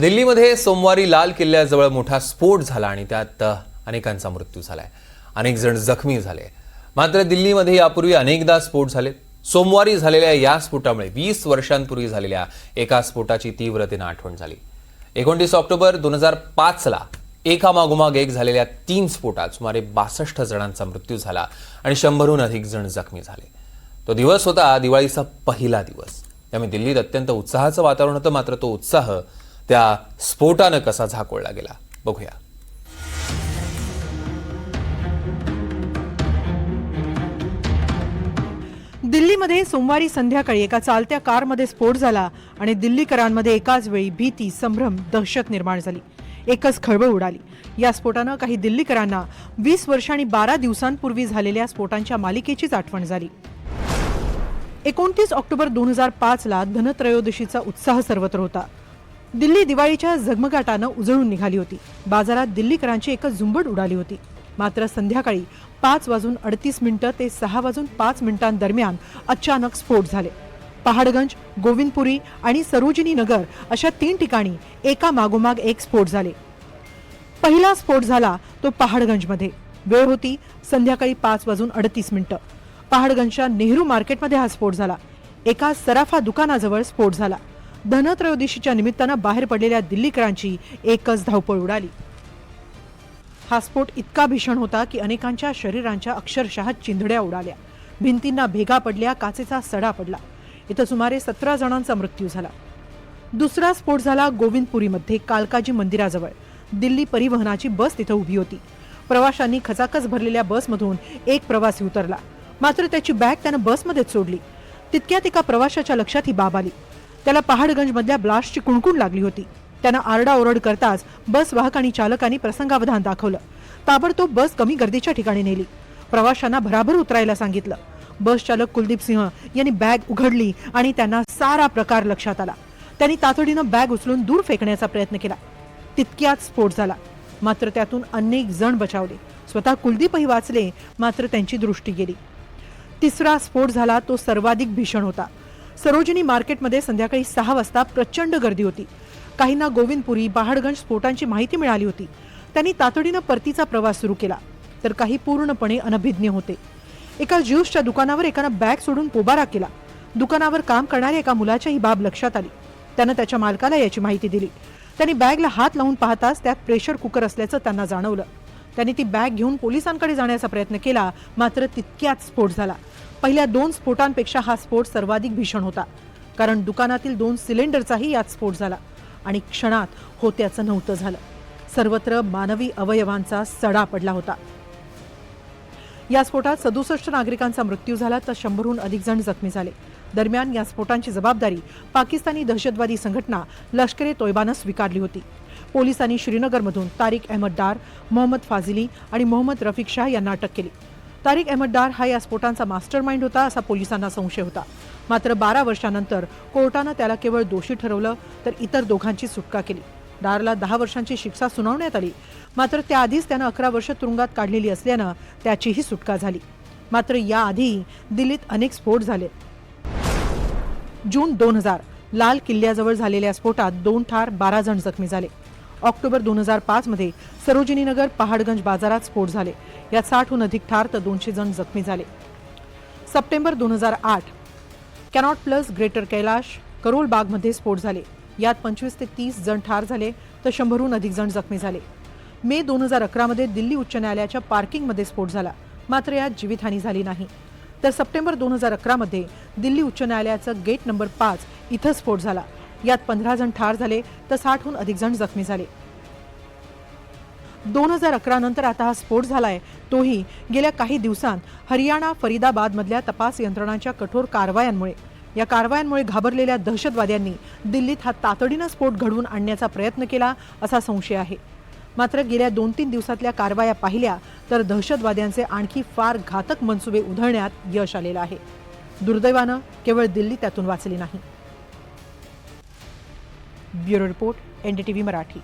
दिल्लीमध्ये सोमवारी लाल किल्ल्याजवळ मोठा स्फोट झाला आणि त्यात अनेकांचा मृत्यू झालाय. अनेक जण जखमी झाले. मात्र दिल्लीमध्ये यापूर्वी अनेकदा स्फोट झाले. सोमवारी झालेल्या या स्फोटामुळे वीस वर्षांपूर्वी झालेल्या एका स्फोटाची तीव्रतेनं आठवण झाली. एकोणतीस ऑक्टोबर दोन हजार पाचला एका मागोमाग एक झालेल्या तीन स्फोटात सुमारे बासष्ट जणांचा मृत्यू झाला आणि शंभरहून अधिक जण जखमी झाले. तो दिवस होता दिवाळीचा पहिला दिवस. त्यामुळे दिल्लीत अत्यंत उत्साहाचं वातावरण होतं मात्र तो उत्साह त्या स्फोटानं कसा झाकोळला गेला? बघूया. दिल्लीमध्ये सोमवारी संध्याकाळी एका चालत्या कारमध्ये स्फोट झाला आणि दिल्लीकरांमध्ये एकाच वेळी भीती संभ्रम दहशत निर्माण झाली. एकच खळबळ उडाली. या स्फोटानं काही दिल्लीकरांना वीस वर्ष आणि बारा दिवसांपूर्वी झालेल्या स्फोटांच्या मालिकेचीच आठवण झाली. एकोणतीस ऑक्टोबर दोन हजार पाचला धनत्रयोदशीचा उत्साह सर्वत्र होता. दिल्ली दिवाळीच्या झगमगाटानं उजळून निघाली होती. बाजारात दिल्लीकरांची एकच झुंबड उडाली होती. मात्र संध्याकाळी पाच वाजून अडतीस मिनिटं ते सहा वाजून पाच मिनिटांदरम्यान अचानक स्फोट झाले. पहाडगंज गोविंदपुरी आणि सरोजिनी नगर अशा तीन ठिकाणी एका मागोमाग एक स्फोट झाले. पहिला स्फोट झाला तो पहाडगंजमध्ये. वेळ होती संध्याकाळी पाच वाजून अडतीस मिनिटं. पहाडगंजच्या नेहरू मार्केटमध्ये हा स्फोट झाला. एका सराफा दुकानाजवळ स्फोट झाला. धनत्रयोदशीच्या निमित्तानं बाहेर पडलेल्या दिल्लीकरांची एकच धावपळ उडाली. हा स्फोट इतका भीषण होता की अनेकांच्या शरीरांच्या अक्षरशः चिंधड्या उडाल्या. भिंतींना भेगा पडल्या काचेचा सडा पडला. इथं सुमारे सतरा जणांचा मृत्यू झाला. दुसरा स्फोट झाला गोविंदपुरीमध्ये कालकाजी मंदिराजवळ. दिल्ली परिवहनाची बस तिथं उभी होती. प्रवाशांनी खचाखच भरलेल्या बसमधून एक प्रवासी उतरला. मात्र त्याची बॅग त्यानं बसमध्येच सोडली. तितक्यात एका प्रवाशाच्या लक्षात ही बाब आली. त्याला पहाडगंजमधल्या ब्लास्टची कुणकुण लागली होती. त्यानं आरडाओरड करताच बस वाहक आणि चालकांनी प्रसंगावधान दाखवलं. ताबडतोब बस कमी गर्दीच्या ठिकाणी नेली. प्रवाशांना भराभर उतरायला सांगितलं. बस चालक कुलदीप सिंह यांनी बॅग उघडली आणि त्यांना सारा प्रकार लक्षात आला. त्यांनी तातडीनं बॅग उचलून दूर फेकण्याचा प्रयत्न केला. तितक्यात स्फोट झाला. मात्र त्यातून अनेक जण बचावले. स्वतः कुलदीपही वाचले मात्र त्यांची दृष्टी गेली. तिसरा स्फोट झाला तो सर्वाधिक भीषण होता. सरोजिनी मार्केटमध्ये संध्याकाळी सहा वाजता प्रचंड गर्दी होती. काहींना गोविंदपुरी पहाडगंज स्फोटांची माहिती मिळाली होती. त्यांनी तातडीनं परतीचा प्रवास सुरू केला तर काही पूर्णपणे अनभिज्ञ होते. एका ज्यूसच्या दुकानावर एकानं बॅग सोडून पोबारा केला. दुकानावर काम करणाऱ्या एका मुलाच्या ही बाब लक्षात आली. त्यानं त्याच्या मालकाला याची माहिती दिली. त्यांनी बॅगला हात लावून पाहताच त्यात प्रेशर कुकर असल्याचं त्यांना जाणवलं. त्यांनी ती बॅग घेऊन पोलिसांकडे जाण्याचा प्रयत्न केला मात्र तितक्यात स्फोट झाला. पहिल्या दोन स्फोटांपेक्षा हा स्फोट सर्वाधिक भीषण होता कारण दुकानातील दोन सिलेंडरचाही यात स्फोट झाला आणि क्षणात होत्याचं नव्हतं झालं. सर्वत्र मानवी अवयवांचा सडा पडला होता. या स्फोटात सदुसष्ट नागरिकांचा मृत्यू झाला तर शंभरहून अधिक जण जखमी झाले. दरम्यान या स्फोटांची जबाबदारी पाकिस्तानी दहशतवादी संघटना लष्कर ए तोयबानं स्वीकारली होती. पोलिसांनी श्रीनगरमधून तारिक अहमद डार मोहम्मद फाजिली आणि मोहम्मद रफिक शाह यांना अटक केली. तारिक अहमद डार हा या स्फोटांचा मास्टर माइंड होता असा पोलिसांना संशय होता. मात्र बारा वर्षानंतर कोर्टानं त्याला केवळ दोषी ठरवलं तर इतर दोघांची सुटका केली. डारला दहा वर्षांची शिक्षा सुनावण्यात आली. मात्र त्याआधीच त्यानं अकरा वर्ष तुरुंगात काढलेली असल्यानं त्याचीही सुटका झाली. मात्र याआधी दिल्लीत अनेक स्फोट झाले. जून दोन हजार लाल किल्ल्याजवळ झालेल्या स्फोटात दोन ठार बारा जण जखमी झाले. ऑक्टोबर दोन हजार पाचमध्ये सरोजिनीनगर पहाडगंज बाजारात स्फोट झाले. यात साठहून अधिक ठार तर दोनशे जण जखमी झाले. सप्टेंबर दोन हजार आठ Connaught Place Greater Kailash Karol बागमध्ये स्फोट झाले. यात पंचवीस ते तीस जण ठार झाले तर शंभरहून अधिक जण जखमी झाले. मे दोन हजार अकरामध्ये दिल्ली उच्च न्यायालयाच्या पार्किंगमध्ये स्फोट झाला. मात्र यात जीवितहानी झाली नाही. तर सप्टेंबर दोन हजार अकरामध्ये दिल्ली उच्च न्यायालयाचं गेट नंबर पाच इथं स्फोट झाला. यात पंधरा जण ठार झाले तर साठहून अधिक जण जखमी झाले. दोन हजार अकरा नंतर आता हा स्फोट झालाय. तोही गेल्या काही दिवसांत हरियाणा फरीदाबादमधल्या तपास यंत्रणांच्या कठोर कारवायांमुळे. या कारवायांमुळे घाबरलेल्या दहशतवाद्यांनी दिल्लीत हा तातडीनं स्फोट घडवून आणण्याचा प्रयत्न केला असा संशय आहे. मात्र गेल्या दोन तीन दिवसातल्या कारवाया पाहिल्या तर दहशतवाद्यांचे आणखी फार घातक मनसुबे उधळण्यात यश आलेलं आहे. दुर्दैवानं केवळ दिल्ली त्यातून वाचली नाही. Bureau report NDTV Marathi.